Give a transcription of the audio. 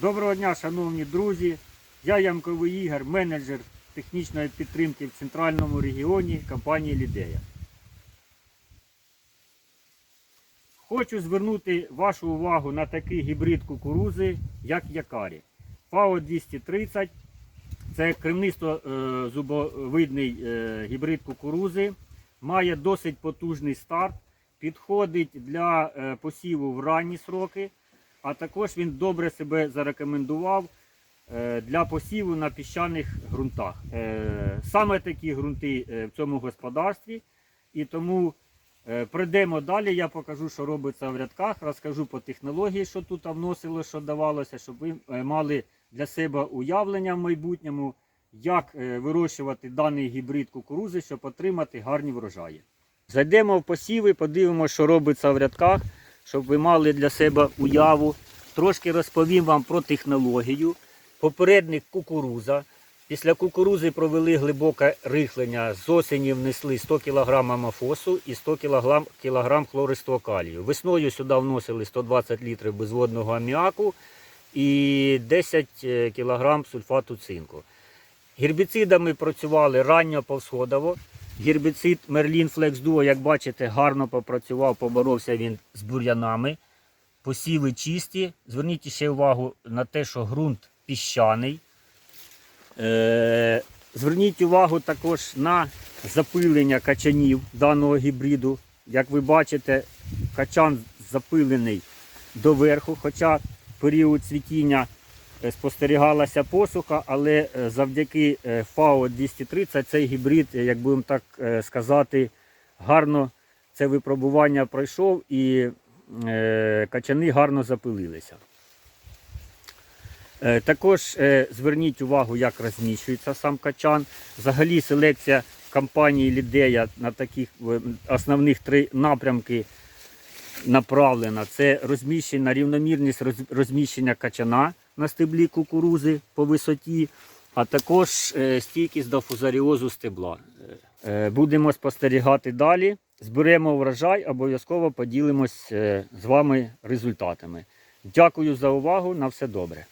Доброго дня, шановні друзі. Я Ямковий Ігор, менеджер технічної підтримки в центральному регіоні компанії Лідея. Хочу звернути вашу увагу на такий гібрид кукурузи, як Якарі. ФАО 230 це кремнисто-зубовидний е, гібрид кукурузи. Має досить потужний старт, підходить для е, посіву в ранні сроки, а також він добре себе зарекомендував е, для посіву на піщаних ґрунтах. Е, Саме такі ґрунти е, в цьому господарстві. І тому пройдемо далі. Я покажу, що робиться в рядках, розкажу по технології, що тут вносило, що давалося, щоб ви мали для себе уявлення в майбутньому, як вирощувати даний гібрид кукурузи, щоб отримати гарні врожаї. Зайдемо в посіви, подивимося, що робиться в рядках, щоб ви мали для себе уяву. Трошки розповім вам про технологію. Попередник кукуруза. Після кукурузи провели глибоке рихлення. З осені внесли 100 кг амофосу і 100 кг, хлористого калію. Весною сюди вносили 120 літрів безводного аміаку і 10 кг сульфату цинку. Гербіцидами працювали ранньо повсходово. Гербіцид Merlin Flex Duo, як бачите, гарно попрацював, поборовся він з бур'янами. Посіви чисті. Зверніть ще увагу на те, що ґрунт піщаний. Е, Зверніть увагу також на запилення качанів даного гібриду. Як ви бачите, качан запилений доверху, хоча період цвітіння спостерігалася посуха, але е, завдяки е, ФАО 230 цей гібрид, е, як будемо так е, сказати, гарно це випробування пройшов і е, качани гарно запилилися. Е, Також е, зверніть увагу, як розміщується сам качан. Взагалі селекція компанії Лідея на таких е, основних три напрямки направлена. Це розміщення, рівномірність розміщення качана на стеблі кукурузи по висоті, а також е, стійкість до фузаріозу стебла. Е, Будемо спостерігати далі. Зберемо врожай, обов'язково поділимось е, з вами результатами. Дякую за увагу. На все добре.